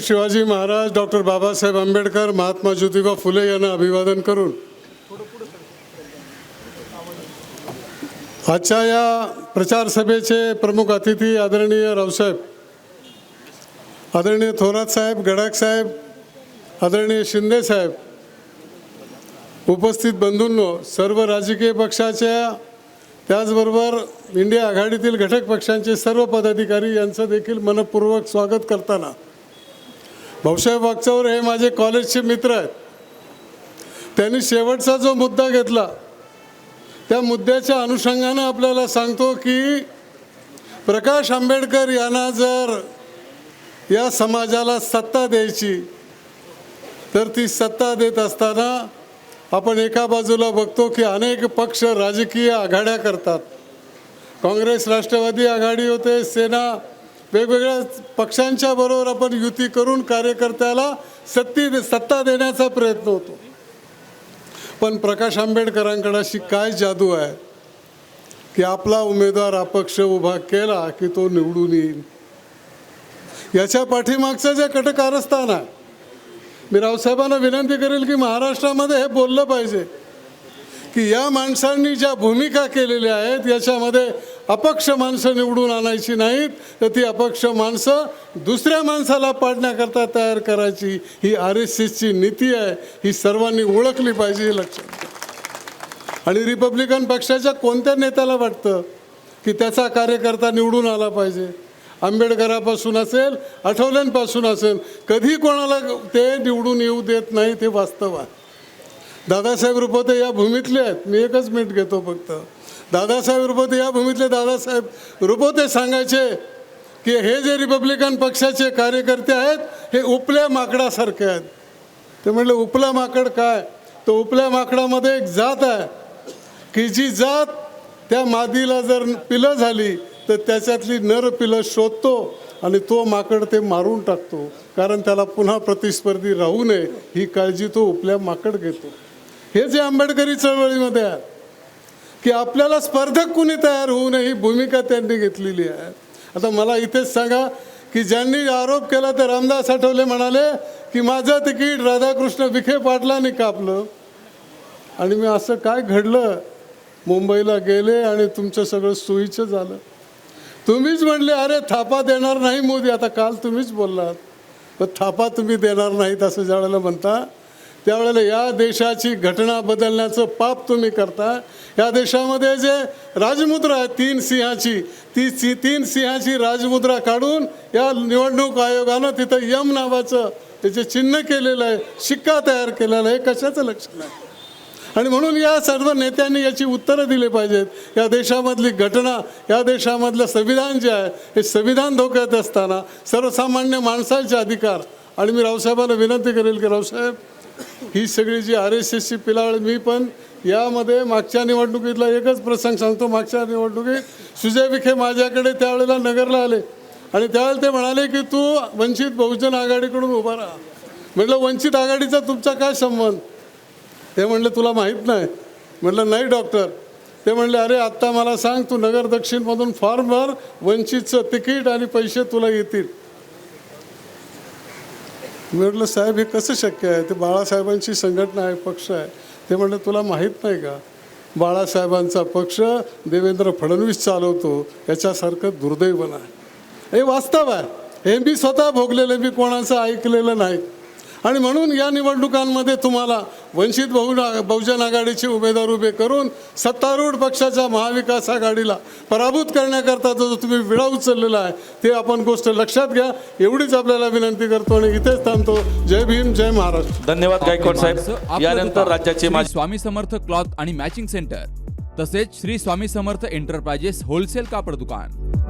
Chhatrapati Shivaji Maharaj doctor Babasaheb Ambedkar Mahatma Jyotiba Phule यांना अभिवादन करून आजच्या या प्रचार सभेचे प्रमुख अतिथी आदरणीय रावसाहेब आदरणीय थोरात साहेब गडाख साहेब आदरणीय शिंदे साहेब उपस्थित बंधूंनो सर्व राजकीय पक्षाच्या त्याचबरोबर इंडिया आघाडीतील घटक पक्षांचे सर्व पदाधिकारी यांचं देखील मनपूर्वक स्वागत करताना भाऊसाहेब वागचौर हे माझे कॉलेजचे मित्र आहेत. त्यांनी शेवटचा जो मुद्दा घेतला त्या मुद्द्याच्या अनुषंगानं आपल्याला सांगतो की प्रकाश आंबेडकर यांना जर या समाजाला सत्ता द्यायची तर ती सत्ता देत असताना आपण एका बाजूला बघतो की अनेक पक्ष राजकीय आघाड्या करतात. काँग्रेस राष्ट्रवादी आघाडी होते सेना वेगवेगळ्या पक्षांच्या बरोबर आपण युती करून कार्यकर्त्याला सत्ती सत्ता देण्याचा प्रयत्न होतो. पण प्रकाश आंबेडकरांकडे अशी काय जादू आहे? की आपला उमेदवार अपक्ष उभा केला की तो निवडून येईल? याच्या पाठीमागचं जे कटकारस्थान आहे मी रावसाहेबांना विनंती करेल की महाराष्ट्रामध्ये हे बोललं पाहिजे की या माणसांनी ज्या भूमिका केलेल्या आहेत याच्यामध्ये अपक्ष माणसं निवडून आणायची नाहीत तर ती अपक्ष माणसं दुसऱ्या माणसाला पाडण्याकरता तयार करायची ही आर एस एसची नीती आहे ही सर्वांनी ओळखली पाहिजे हे लक्षात आणि रिपब्लिकन पक्षाच्या कोणत्या नेत्याला वाटतं की त्याचा कार्यकर्ता निवडून आला पाहिजे? आंबेडकरापासून असेल आठवल्यांपासून असेल कधी कोणाला ते निवडून येऊ देत नाही ते वास्तव आहे. दादासाहेब रुपवते या भूमीतले आहेत मी एकच मिनिट घेतो फक्त. दादासाहेब रुपोते या भूमीतले दादासाहेब रुपोते सांगायचे की हे जे रिपब्लिकन पक्षाचे कार्यकर्ते आहेत हे उपल्या माकडासारखे आहेत. ते म्हटलं उपला माकड काय? तो उपल्या माकडामध्ये एक जात आहे. की जी जात त्या मादीला जर पिलं झाली तर त्याच्यातली नर पिलं शोधतो आणि तो माकड ते मारून टाकतो. कारण त्याला पुन्हा प्रतिस्पर्धी राहू नये ही काळजी तो उपल्या माकड घेतो. हे जे आंबेडकरी चळवळीमध्ये आहे की आपल्याला स्पर्धक कुणी तयार होऊ नये ही भूमिका त्यांनी घेतलेली आहे. आता मला इथेच सांगा की ज्यांनी आरोप केला ते रामदास आठवले म्हणाले की माझं तिकीट राधाकृष्ण विखे पाटलांनी कापलं. आणि मी असं काय घडलं? मुंबईला गेले आणि तुमचं सगळं सोयीचं झालं. तुम्हीच म्हणले अरे थापा देणार नाही मोदी. आता काल तुम्हीच बोललात. पण थापा तुम्ही देणार नाहीत असं ज्यावेळेला म्हणता? त्यावेळेला या देशाची घटना बदलण्याचं पाप तुम्ही करता. या देशामध्ये जे राजमुद्रा आहे तीन सिंहाची ती सी तीन सिंहाची राजमुद्रा काढून या निवडणूक आयोगानं तिथं यम नावाचं त्याचे चिन्ह केलेलं आहे शिक्का तयार केलेला आहे कशाचं लक्षण आहे? आणि म्हणून या सर्व नेत्यांनी याची उत्तरं दिली पाहिजेत. या देशामधली घटना या देशामधलं संविधान जे आहे हे संविधान धोक्यात असताना सर्वसामान्य माणसाचे अधिकार. आणि मी रावसाहेबांना विनंती करेल की रावसाहेब ही सगळी जी आर एस एसची पिलाळ मी पण यामध्ये मागच्या निवडणुकीतला एकच प्रसंग सांगतो. मागच्या निवडणुकीत सुजय विखे माझ्याकडे त्यावेळेला नगरला आले. आणि त्यावेळेला ते म्हणाले की तू वंचित बहुजन आघाडीकडून उभा राहा. म्हटलं वंचित आघाडीचा तुमचा काय संबंध? ते म्हणले तुला माहीत नाही. म्हटलं नाही डॉक्टर. ते म्हणले अरे आत्ता मला सांग तू नगर दक्षिणमधून फॉर्म भर वंचितचं तिकीट आणि पैसे तुला येतील. मी म्हटलं साहेब हे कसं शक्य आहे? ते बाळासाहेबांची संघटना आहे पक्ष आहे. ते म्हणलं तुला माहीत नाही का? बाळासाहेबांचा पक्ष देवेंद्र फडणवीस चालवतो याच्यासारखं दुर्दैव आहे हे वास्तव आहे. हे मी स्वतः भोगलेलं मी कोणाचं ऐकलेलं नाही. आणि म्हणून या निवडणुकांमध्ये तुम्हाला वंचित बहु बहुजन आघाडीचे उमेदवार उभे करून सत्तारूढ पक्षाच्या महाविकास आघाडीला पराभूत करण्याकरता जो तुम्ही विळा उचललेला आहे ते आपण गोष्ट लक्षात घ्या. एवढीच आपल्याला विनंती करतो आणि इथेच थांबतो. जय भीम जय महाराष्ट्र. धन्यवाद गायकवाड साहेब. यानंतर राज्याचे स्वामी समर्थ क्लॉथ आणि मॅचिंग सेंटर तसेच श्री स्वामी समर्थ एंटरप्राइजेस होलसेल कापड दुकान.